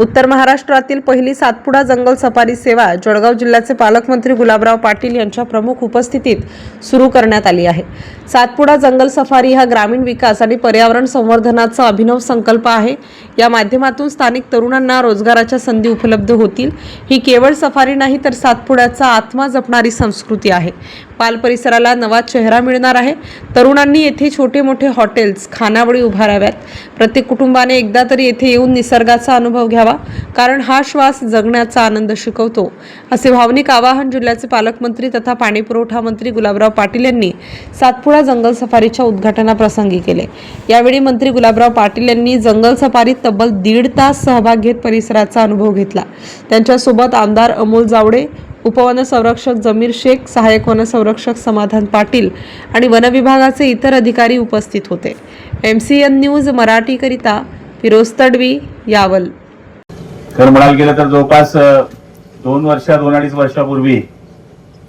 उत्तर महाराष्ट्रातील पहिली सातपुडा जंगल सफारी सेवा जळगाव जिल्ह्याचे पालकमंत्री गुलाबराव पाटील यांच्या प्रमुख उपस्थितीत सुरू करण्यात आली आहे. सातपुडा जंगल सफारी हा ग्रामीण विकास आणि पर्यावरण संवर्धनाचा अभिनव संकल्प आहे. या माध्यमातून स्थानिक तरुणांना रोजगाराच्या संधी उपलब्ध होतील. ही केवळ सफारी नाही तर सातपुड्याचा आत्मा जपणारी संस्कृती आहे. पाल परिसराला नवा चेहरा मिळणार आहे. तरुणांनी येथे छोटे मोठे हॉटेल्स खानावळी उभाराव्यात. प्रत्येक कुटुंबाने एकदा तरी येथे येऊन निसर्गाचा अनुभव घ्यावा कारण हा श्वास जगण्याचा आनंद शिकवतो. असे भावनिक आवाहन जिल्ह्याचे पालकमंत्री तथा पाणीपुरवठा मंत्री गुलाबराव पाटील यांनी सातपुडा जंगल सफारीच्या उद्घाटनाप्रसंगी केले. यावेळी मंत्री गुलाबराव पाटील यांनी जंगल सफारीत तब्बल दीड तास सहभाग घेत परिसराचा अनुभव घेतला. त्यांच्यासोबत आमदार अमोल जावडे उपवन संरक्षक जमीर शेख सहाय्यक वन संरक्षक समाधान पाटील आणि वनविभागाचे इतर अधिकारी उपस्थित होते. एम सी एन न्यूज मराठीकरिता फिरोज तडवी यावल. तर म्हणायला गेलं तर जवळपास दोन वर्ष दोन अडीच वर्षापूर्वी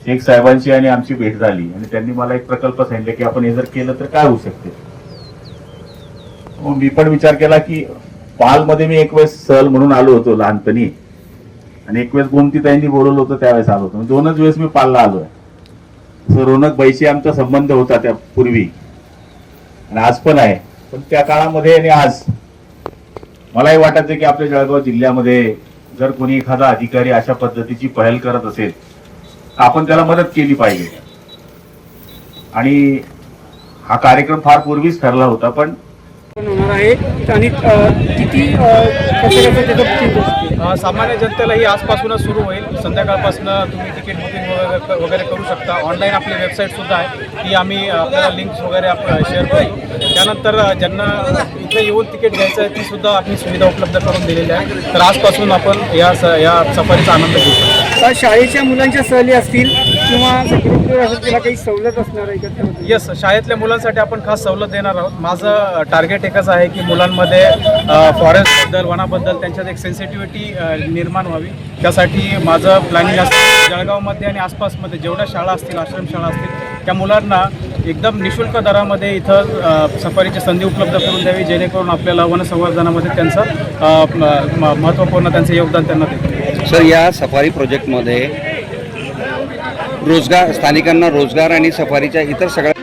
शेख साहेबांची आणि आमची भेट झाली. आणि त्यांनी मला एक प्रकल्प सांगितला की आपण हे जर केलं तर काय होऊ शकते? मी पण विचार केला की पालमध्ये मी एक वेळेस सहल म्हणून आलो होतो लहानपणी. आणि एक वेळेस गोमतीताईंनी बोलवलं होतं त्यावेळेस आलो होतो. म्हणजे दोनच वेळेस मी पालला आलोय. सो रोनक बाईशी आमचा संबंध होता त्या पूर्वी. आणि आज पण आहे. पण त्या काळामध्ये आणि आज मलाही वाटायचं की आपल्या जळगाव जिल्ह्यामध्ये जर कोणी एखादा अधिकारी अशा पद्धतीची पहल करत असेल तर आपण त्याला मदत केली पाहिजे. आणि हा कार्यक्रम फार पूर्वीच ठरला होता पण होणार आहे. आणि किती त्याचं अ, सामान्य जनतेला ही आजपासूनच सुरू होईल. संध्याकाळपासून तुम्ही तिकीट बुकिंग वगैरे वगैरे करू शकता. ऑनलाईन आपली वेबसाईट सुद्धा आहे. ती आम्ही आपल्याला लिंक्स वगैरे आप शेअर करू. त्यानंतर ज्यांना इथे येऊन तिकीट घ्यायचं आहे ती सुद्धा आपली सुविधा उपलब्ध करून दिलेली आहे. तर आजपासून आपण या स या सफारीचा आनंद घेऊ शकतो. शाळेच्या मुलांच्या सहली असतील किंवा काही सवलत असणार आहे का? येस शाळेतल्या मुलांसाठी आपण खास सवलत देणार आहोत. माझं टार्गेट एकच आहे की मुलांमध्ये फॉरेस्टबद्दल वनाबद्दल त्यांच्यात एक सेन्सिटिव्हिटी निर्माण व्हावी. त्यासाठी माझं प्लॅनिंग असतं जळगावमध्ये आणि आसपासमध्ये जेवढ्या शाळा असतील आश्रमशाळा असतील त्या मुलांना एकदम निशुल्क दरामध्ये इथं सफारीची संधी उपलब्ध करून द्यावी जेणेकरून आपल्याला वनसंवर्धनामध्ये त्यांचं महत्त्वपूर्ण त्यांचं योगदान त्यांना देतं सर या सफारी प्रोजेक्टमध्ये रोजगार स्थानिकांना रोजगार आणि सफारीच्या इतर सगळ्या